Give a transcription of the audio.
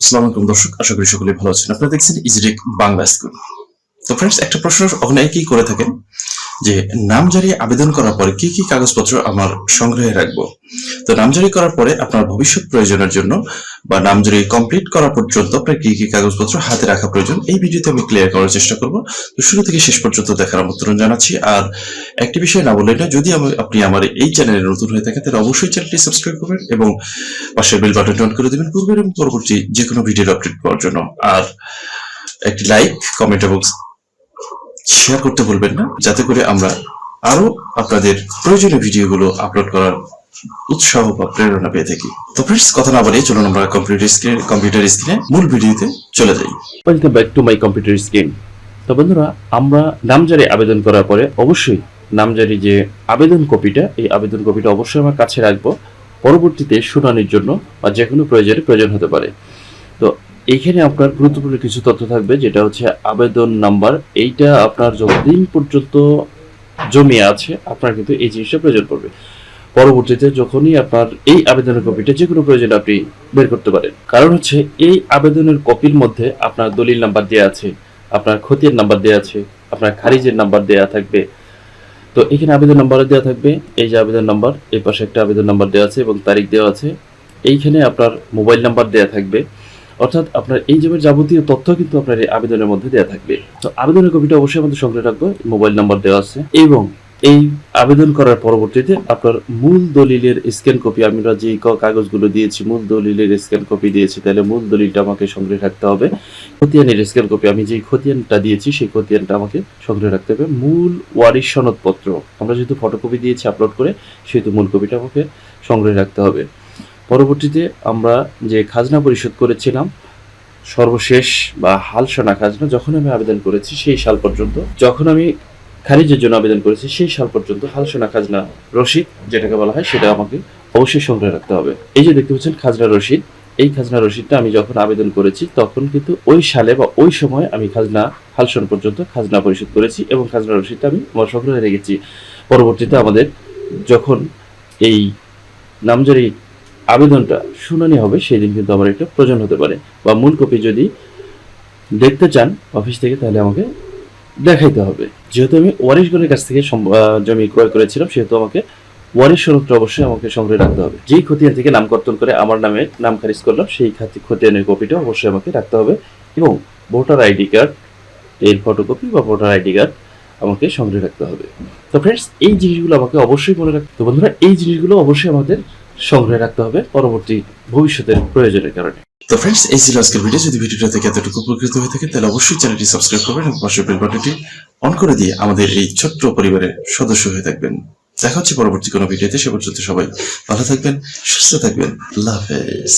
আসসালামু আলাইকুম দর্শক, আশা করি সকলে ভালো আছেন। আপনারা দেখছেন ইজরিক বাংলা স্কুল। তো ফ্রেন্ডস একটা প্রশ্ন অনেকেই করে থাকেন যে, নাম জারি আবেদন করার পরে কি কি কাগজপত্র আমার সংগ্রহে রাখব? তো নামজারি করার পরে আপনার ভবিষ্যৎ প্রয়োজনের জন্য বা নামজারি কমপ্লিট করা পর্যন্ত আপনার কি কি কাগজপত্র হাতে রাখা প্রয়োজন, এই ভিডিওতে আমি ক্লিয়ার করার চেষ্টা করব। তো শুরু থেকে শেষ পর্যন্ত দেখার আমন্ত্রণ জানাচ্ছি। আর একটি বিষয় না বললেই না যদি আপনি আমার এই চ্যানেলে নতুন হয়ে থাকেন, তাহলে অবশ্যই চ্যানেলটি সাবস্ক্রাইব করবেন এবং পাশের বেল বাটনটি অন করে দেবেন পূর্বের এবং পরবর্তী যে কোনো ভিডিওর আপডেট পাওয়ার জন্য। আর একটি লাইক কমেন্ট এবং শেয়ার করতে ভুলবেন না, যাতে করে আমরা আরও আপনাদের প্রয়োজনীয় ভিডিওগুলো আপলোড করার উৎসাহ বা প্রেরণা পেয়ে থাকি। তো ফ্রেন্ডস কথা না বলে চলুন আমরা কম্পিউটার স্ক্রিন কম্পিউটার স্ক্রিনে মূল ভিডিওতে চলে যাই। Welcome back to my computer screen তো বন্ধুরা, আমরা নামজারি আবেদন করার পরে অবশ্যই নামজারি যে আবেদন কপিটা, এই আবেদন কপিটা অবশ্যই আমার কাছে রাখব। পরবর্তীতে শুনানির জন্য বা যে কোনো প্রয়োজনে প্রয়োজন হতে পারে। তো এইখানে আপনার গুরুত্বপূর্ণ কিছু তথ্য থাকবে, যেটা হচ্ছে আবেদন নাম্বার। এইটা আপনার যতদিন পর্যন্ত জমি আছে, আপনার কিন্তু এই জিনিসটা প্রয়োজন পড়বে। পরবর্তীতে যখনই আপনার এই আবেদনের কপিটা যে কোনো প্রয়োজনে আপনি বের করতে পারেন। কারণ হচ্ছে এই আবেদনের কপির মধ্যে আপনার দলিল নাম্বার দেওয়া আছে, আপনার খতিয়ান নাম্বার দেওয়া আছে, আপনার খারিজের নাম্বার দেওয়া থাকবে। তো এখানে আবেদন নাম্বার দেওয়া থাকবে। এই যে আবেদন নাম্বার এই পাশে একটা আবেদন নাম্বার দেওয়া আছে এবং তারিখ দেওয়া আছে। এইখানে আপনার মোবাইল নাম্বার দেওয়া থাকবে। অর্থাৎ আপনার এই জমির যাবতীয় তথ্য কিন্তু আপনার এই আবেদনের মধ্যে দেওয়া থাকবে। তো আবেদনের কপিটা অবশ্যই আমাদের সংগ্রহে রাখব। মোবাইল নাম্বার দেওয়া আছে এবং এই আবেদন করার পরবর্তীতে আপনার মূল দলিলের স্ক্যান কপি আমরা যে কাগজগুলো দিয়েছি, মূল দলিলের স্ক্যান কপি দিয়েছি, তাহলে মূল দলিলটা আমাকে সংগ্রহে রাখতে হবে। খতিয়ানের স্ক্যান কপি, আমি যে খতিয়ানটা দিয়েছি, সেই খতিয়ানটা আমাকে সংগ্রহে রাখতে হবে। মূল ওয়ারিশ সনদপত্র, আমরা যেহেতু ফটোকপি দিয়েছি আপলোড করে, সেহেতু মূল কপিটা আমাকে সংগ্রহে রাখতে হবে। পরবর্তীতে আমরা যে খাজনা পরিশোধ করেছিলাম, সর্বশেষ বা হালসোনা খাজনা, যখন আমি আবেদন করেছি, সেই সাল পর্যন্ত, যখন আমি খারিজের জন্য আবেদন করেছি, সেই সাল পর্যন্ত হালসোনা খাজনা রসিদ যেটাকে বলা হয়, সেটা আমাকে অবশ্যই সংগ্রহে রাখতে হবে। এই যে দেখতে পাচ্ছেন খাজনা রসিদ এই খাজনা রসিদটা আমি যখন আবেদন করেছি, তখন কিন্তু ওই সালে বা ওই সময় আমি খাজনা, হালসন পর্যন্ত খাজনা পরিশোধ করেছি এবং খাজনা রসিদটা আমি আমার সংগ্রহে রেখেছি। পরবর্তীতে আমাদের যখন এই নামজারি আবেদনটা শুনানি হবে সেই দিন কিন্তু আমার একটা প্রয়োজন হতে পারে। বা মূল কপি যদি দেখতে চান অফিস থেকে, তাহলে আমাকে দেখাইতে হবে। যেহেতু আমি ওয়ারিশগণের কাছ থেকে জমি ক্রয় করেছিলাম, সেহেতু আমাকে ওয়ারিশ সনদটা অবশ্যই আমাকে সংগ্রহে রাখতে হবে। যেই খতিয়ান থেকে নাম কর্তন করে আমার নামে নাম খারিজ করলাম, সেই খাতি- খতিয়ানের কপিটা অবশ্যই আমাকে রাখতে হবে এবং ভোটার আইডি কার্ড, এর ফটোকপি বা ভোটার আইডি কার্ড আমাকে সংগ্রহে রাখতে হবে। তো ফ্রেন্ডস এই জিনিসগুলো আমাকে অবশ্যই মনে রাখতে তো বন্ধুরা, এই জিনিসগুলো অবশ্যই আমাদের সংগ্রহে রাখতে হবে পরবর্তী ভবিষ্যতের প্রয়োজনের কারণে। তো ফ্রেন্ডস এই ছিল আজকের ভিডিও যদি ভিডিওটা থেকে এতটুকু উপকৃত হয়ে থাকে, তাহলে অবশ্যই চ্যানেলটি সাবস্ক্রাইব করবেন এবং পাশের বেল বাটনটি অন করে দিয়ে আমাদের এই ছোট্ট পরিবারের সদস্য হয়ে থাকবেন। দেখা হচ্ছে পরবর্তী কোনো ভিডিওতে সে পর্যন্ত সবাই ভালো থাকবেন, সুস্থ থাকবেন। আল্লাহ হাফেজ।